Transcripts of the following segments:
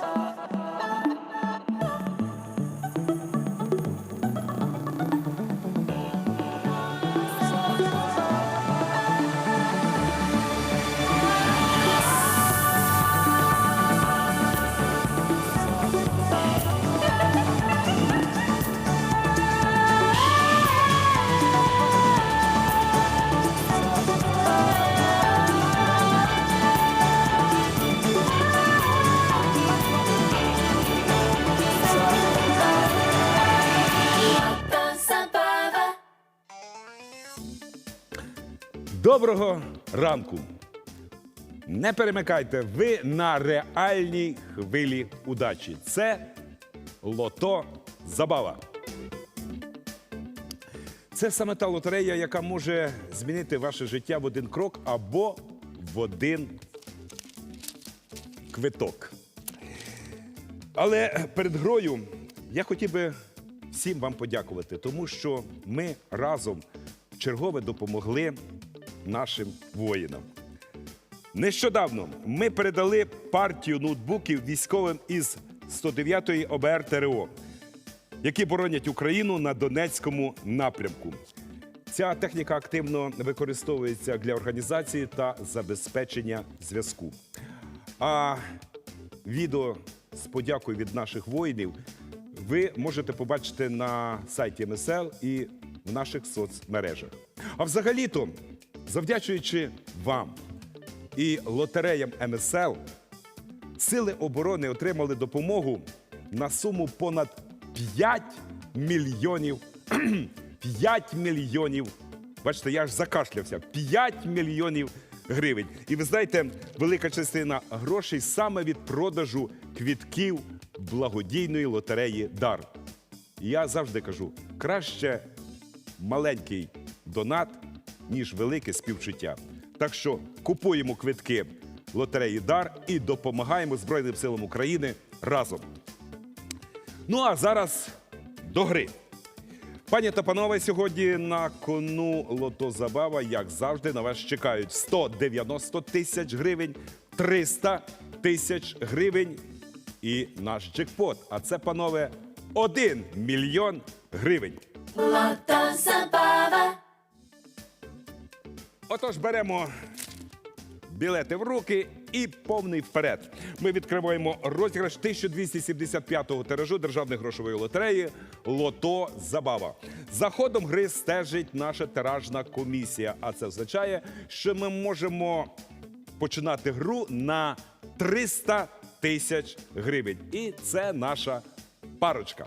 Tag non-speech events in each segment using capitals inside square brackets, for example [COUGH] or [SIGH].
Ha ha ha. Доброго ранку! Не перемикайте, ви на реальній хвилі удачі. Це лото забава. Це саме та лотерея, яка може змінити ваше життя в один крок або в один квиток. Але перед грою я хотів би всім вам подякувати, тому що ми разом чергове допомогли нашим воїнам. Нещодавно ми передали партію ноутбуків військовим із 109-ї ОБР ТРО, які боронять Україну на Донецькому напрямку. Ця техніка активно використовується для організації та забезпечення зв'язку. А відео з подякою від наших воїнів ви можете побачити на сайті МСЛ і в наших соцмережах. А взагалі-то, завдячуючи вам і лотереям МСЛ, сили оборони отримали допомогу на суму понад 5 мільйонів. [CLEARS THROAT] 5 мільйонів. Бачите, я аж закашлявся. 5 мільйонів гривень. І ви знаєте, велика частина грошей саме від продажу квітків благодійної лотереї Дар. І я завжди кажу: краще маленький донат, ніж велике співчуття. Так що купуємо квитки лотереї Дар і допомагаємо Збройним силам України разом. Ну а зараз до гри. Пані та панове, сьогодні на кону лото забава, як завжди, на вас чекають 190 тисяч гривень, 300 тисяч гривень і наш джекпот. А це, панове, 1 мільйон гривень. Lota Забава. Отож, беремо білети в руки і повний вперед. Ми відкриваємо розіграш 1275-го тиражу державної грошової лотереї Лото Забава. За ходом гри стежить наша тиражна комісія. А це означає, що ми можемо починати гру на 300 тисяч гривень. І це наша парочка.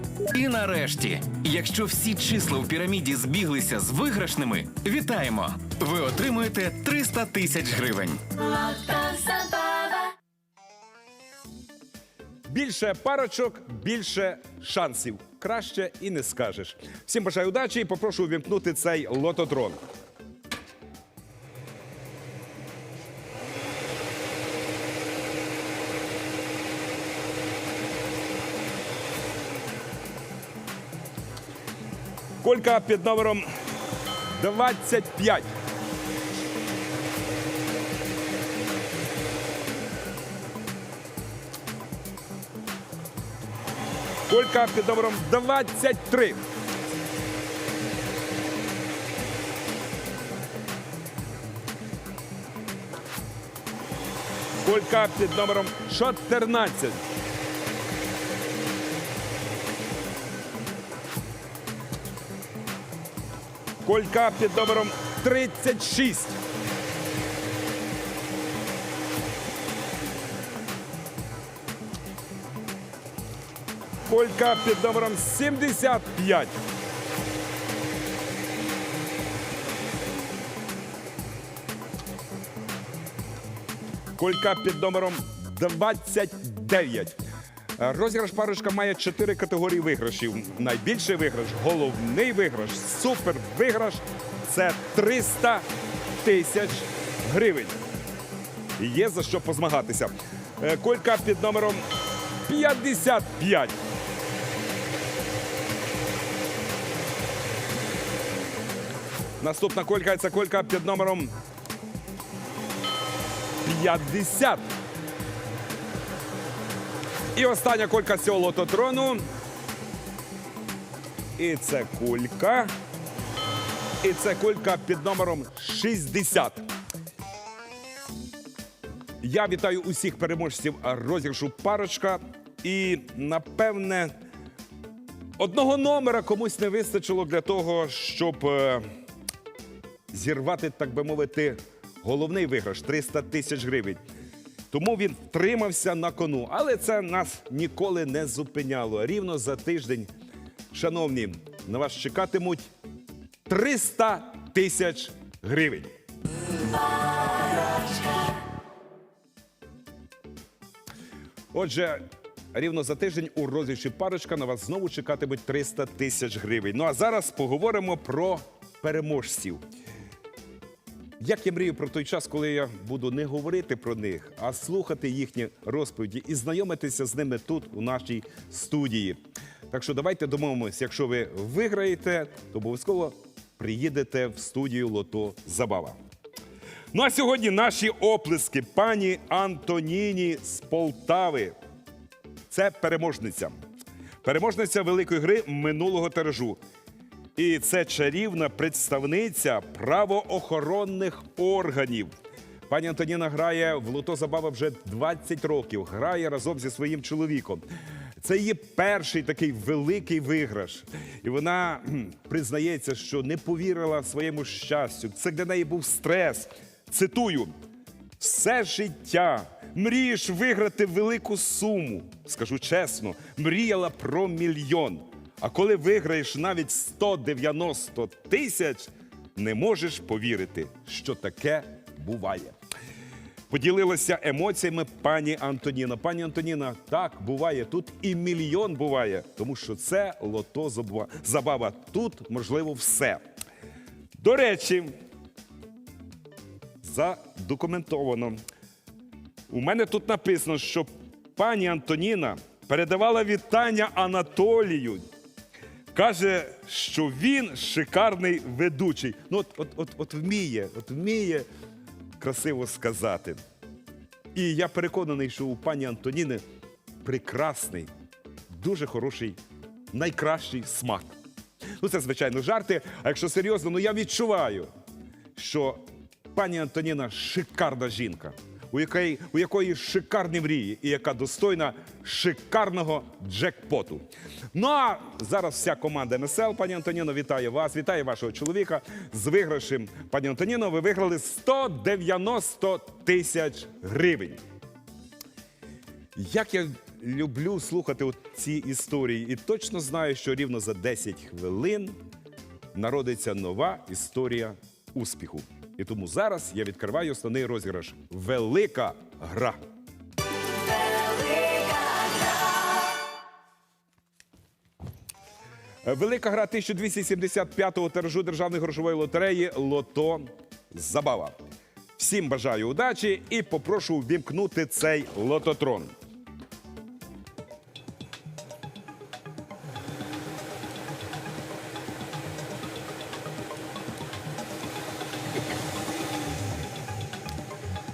І нарешті, якщо всі числа в піраміді збіглися з виграшними, вітаємо! Ви отримуєте 300 тисяч гривень. Більше парочок, більше шансів. Краще і не скажеш. Всім бажаю удачі і попрошу увімкнути цей лототрон. Колька під номером 25. Колька під номером 23. Колька під номером 14. Колька під номером 36. колька під номером 75. Колька під номером 29. Е, Розіграш парочка має чотири категорії виграшів. Найбільший виграш, головний виграш, супер виграш це 300 тисяч гривень. Є за що позмагатися. Е, Колька під номером 55. Наступна колька це колька під номером 50. І остання колька з цього лототрону. І це кулька. І це кулька під номером 60. Я вітаю усіх переможців розіграшу парочка. І напевне, одного номера комусь не вистачило для того, щоб е, зірвати, так би мовити, головний виграш 300 тисяч гривень. Тому він втримався на кону. Але це нас ніколи не зупиняло. Рівно за тиждень, шановні, на вас чекатимуть 300 тисяч гривень. Отже, рівно за тиждень у розіграші парочка на вас знову чекатимуть 300 тисяч гривень. Ну а зараз поговоримо про переможців. Як я мрію про той час, коли я буду не говорити про них, а слухати їхні розповіді і знайомитися з ними тут, у нашій студії. Так що давайте домовимося, якщо ви виграєте, то обов'язково приїдете в студію Лото Забава. Ну а сьогодні наші оплески пані Антоніні з Полтави. Це переможниця. Переможниця великої гри минулого тиражу. І це чарівна представниця правоохоронних органів. Пані Антоніна грає в лото забава вже 20 років. Грає разом зі своїм чоловіком. Це її перший такий великий виграш. І вона признається, що не повірила своєму щастю. Це для неї був стрес. Цитую: все життя мрієш виграти велику суму. Скажу чесно, мріяла про мільйон. А коли виграєш навіть 190 тисяч, не можеш повірити, що таке буває. Поділилася емоціями пані Антоніна. Пані Антоніна, так буває, тут і мільйон буває, тому що це лото забава-. Тут можливо все. До речі, задокументовано. У мене тут написано, що пані Антоніна передавала вітання Анатолію. Каже, що він шикарний ведучий. Ну, от, от, от, от вміє, от вміє красиво сказати. І я переконаний, що у пані Антоніни прекрасний, дуже хороший, найкращий смак. Ну, це, звичайно, жарти. А якщо серйозно, ну я відчуваю, що пані Антоніна шикарна жінка, у якої, у якої шикарні мрії і яка достойна шикарного джекпоту. Ну а зараз вся команда НСЛ, пані Антоніно, вітає вас, вітає вашого чоловіка з виграшем. Пані Антоніно, ви виграли 190 тисяч гривень. Як я люблю слухати ці історії, і точно знаю, що рівно за 10 хвилин народиться нова історія успіху. І тому зараз я відкриваю основний розіграш Велика гра. Велика гра 1275-го тиражу державної грошової лотереї Лото Забава. Всім бажаю удачі і попрошу ввімкнути цей лототрон.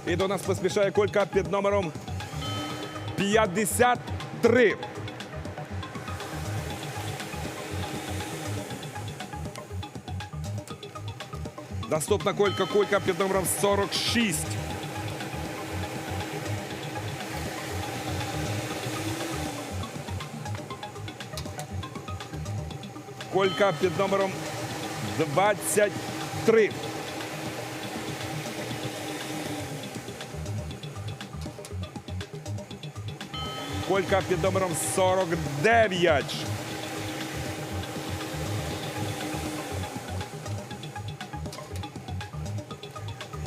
І до нас поспішає колька під номером 53. Наступна колька колька під номером 46. Колька під номером 23. Колька під номером 49.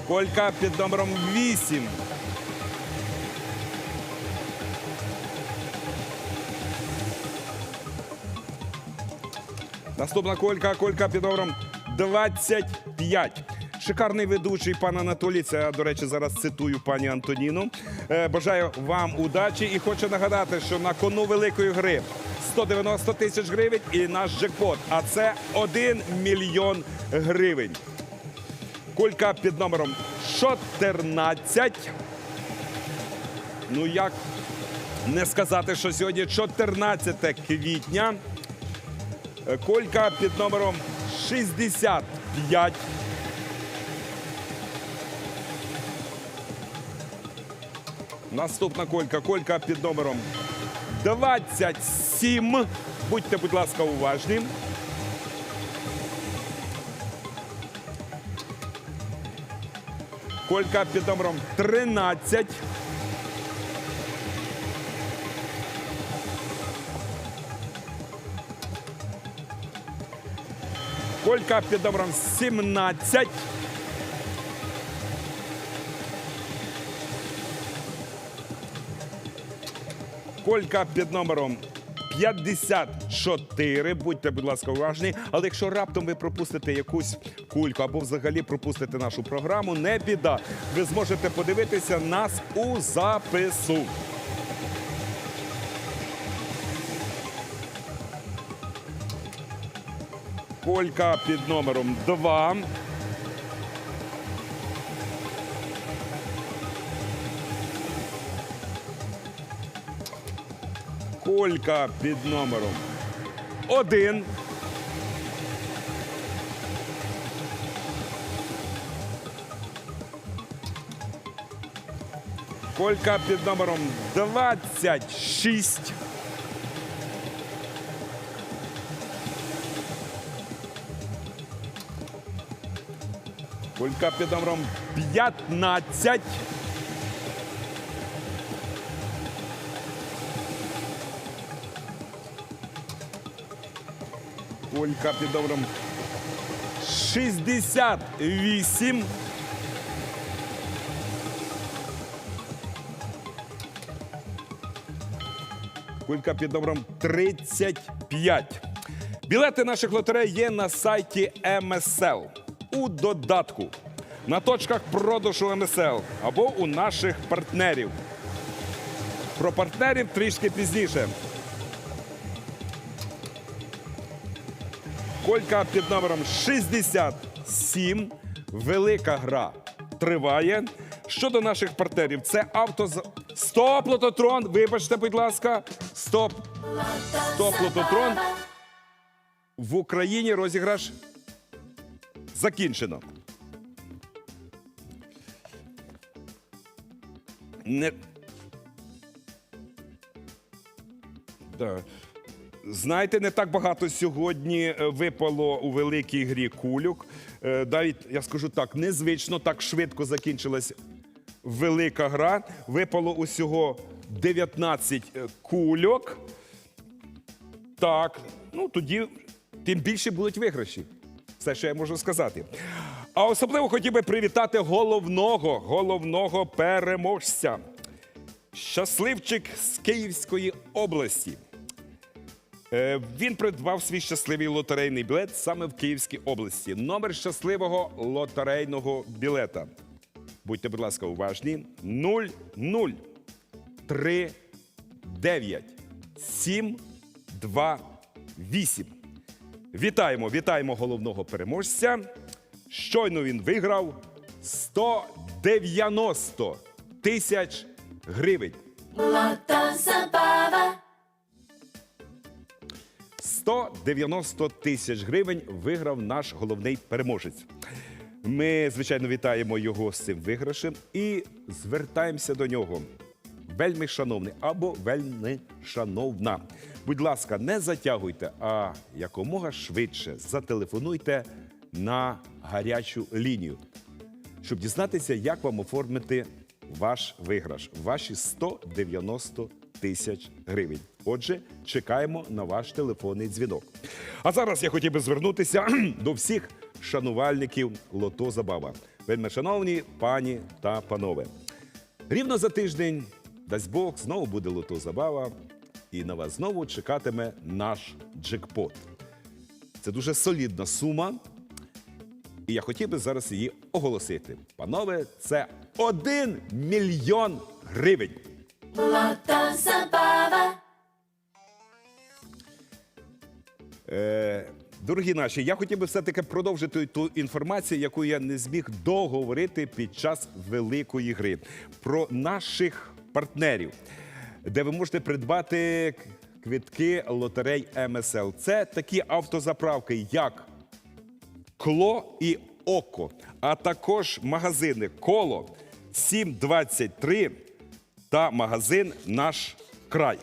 Колька під номером 8. Наступна колька, колька під номером 25. Шикарний ведучий пан Анатолій. Це, до речі, зараз цитую пані Антоніну. Е, бажаю вам удачі і хочу нагадати, що на кону великої гри 190 тисяч гривень і наш джекпот. А це 1 мільйон гривень. Кулька під номером 14. Ну як не сказати, що сьогодні 14 квітня. Е, Колька під номером 65. Наступна колька. Колька під номером 27. Будьте, будь ласка, уважні. Колька під номером 13. Колька під номером 17. Колька під номером 54. Будьте, будь ласка, уважні. Але якщо раптом ви пропустите якусь кульку або взагалі пропустите нашу програму, не біда. Ви зможете подивитися нас у запису. Колька під номером 2. Колька під номером 1. Колька під номером 26. Кулька під номером 15. Кулька під номером 68. Кулька під номером 35. Білети наших лотерей є на сайті МСЛ у додатку, на точках продажу МСЛ або у наших партнерів. Про партнерів трішки пізніше. Колька під номером 67. Велика гра триває. Щодо наших партнерів, це авто Стоп, лототрон! Вибачте, будь ласка. Стоп. Стоп, лототрон. В Україні розіграш закінчено. Не... Да. Знаєте, не так багато сьогодні е, випало у великій грі кульок. Е, Навіть я скажу так, незвично так швидко закінчилась велика гра. Випало усього 19 е, кульок. Так, ну тоді тим більше будуть виграші. Все, що я можу сказати. А особливо хотів би привітати головного, головного переможця. Щасливчик з Київської області. Е, Він придбав свій щасливий лотерейний білет саме в Київській області. Номер щасливого лотерейного білета. Будьте, будь ласка, уважні. 0 0 3 9 7 2 8. Вітаємо, вітаємо головного переможця. Щойно він виграв 190 тисяч гривень. Lota Zabava. 190 тисяч гривень виграв наш головний переможець. Ми, звичайно, вітаємо його з цим виграшем і звертаємося до нього. Вельми шановний або вельми шановна. Будь ласка, не затягуйте, а якомога швидше зателефонуйте на гарячу лінію, щоб дізнатися, як вам оформити ваш виграш, ваші 190 тисяч гривень. Отже, чекаємо на ваш телефонний дзвінок. А зараз я хотів би звернутися [CLEARS THROAT] до всіх шанувальників Лото Забава. Вельми шановні пані та панове. Рівно за тиждень, дасть Бог, знову буде Лото Забава, і на вас знову чекатиме наш джекпот. Це дуже солідна сума. І я хотів би зараз її оголосити. Панове, це 1 мільйон гривень. Zabava, Е, дорогі наші, я хотів би все-таки продовжити ту інформацію, яку я не зміг договорити під час великої гри про наших партнерів, де ви можете придбати квитки лотерей МСЛ. Це такі автозаправки, як Кло і Око, а також магазини Коло 723 та магазин Наш край.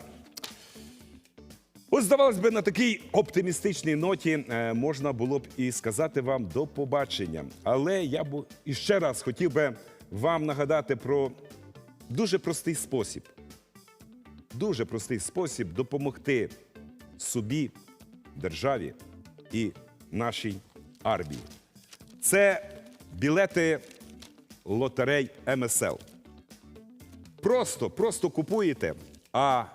Ось, здавалось би, на такій оптимістичній ноті е, можна було б і сказати вам до побачення. Але я б іще раз хотів би вам нагадати про дуже простий спосіб. Дуже простий спосіб допомогти собі, державі і нашій армії. Це білети лотерей МСЛ. Просто, просто купуєте, а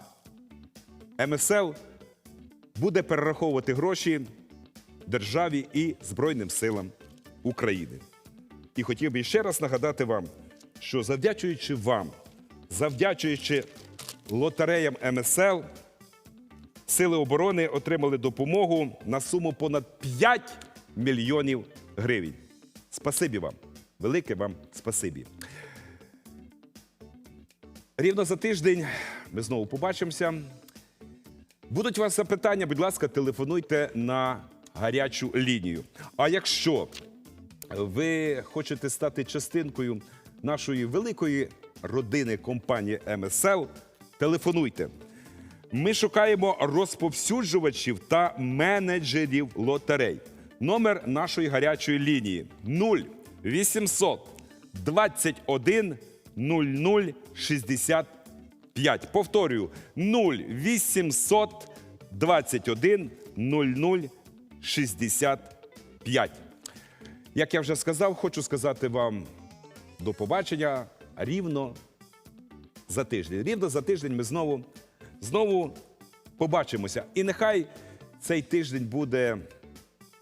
МСЛ буде перераховувати гроші державі і Збройним силам України. І хотів би ще раз нагадати вам, що завдячуючи вам, завдячуючи лотереям МСЛ, Сили оборони отримали допомогу на суму понад 5 мільйонів гривень. Спасибі вам. Велике вам спасибі. Рівно за тиждень ми знову побачимося. Будуть у вас запитання, будь ласка, телефонуйте на гарячу лінію. А якщо ви хочете стати частинкою нашої великої родини компанії МСЛ, телефонуйте. Ми шукаємо розповсюджувачів та менеджерів лотерей. Номер нашої гарячої лінії 0800 21 00 65. Повторюю 0800 21 00 65. Як я вже сказав, хочу сказати вам до побачення рівно за тиждень. Рівно за тиждень ми знову, знову побачимося. І нехай цей тиждень буде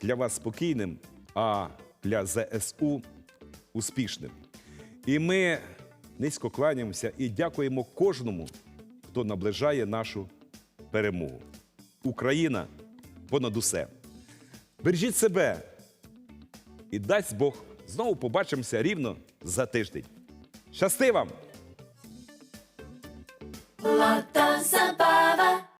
для вас спокійним, а для ЗСУ успішним. І ми низько кланяємося і дякуємо кожному, хто наближає нашу перемогу. Україна понад усе. Бережіть себе і дасть Бог знову побачимося рівно за тиждень. Щасти вам! Lota Zabava.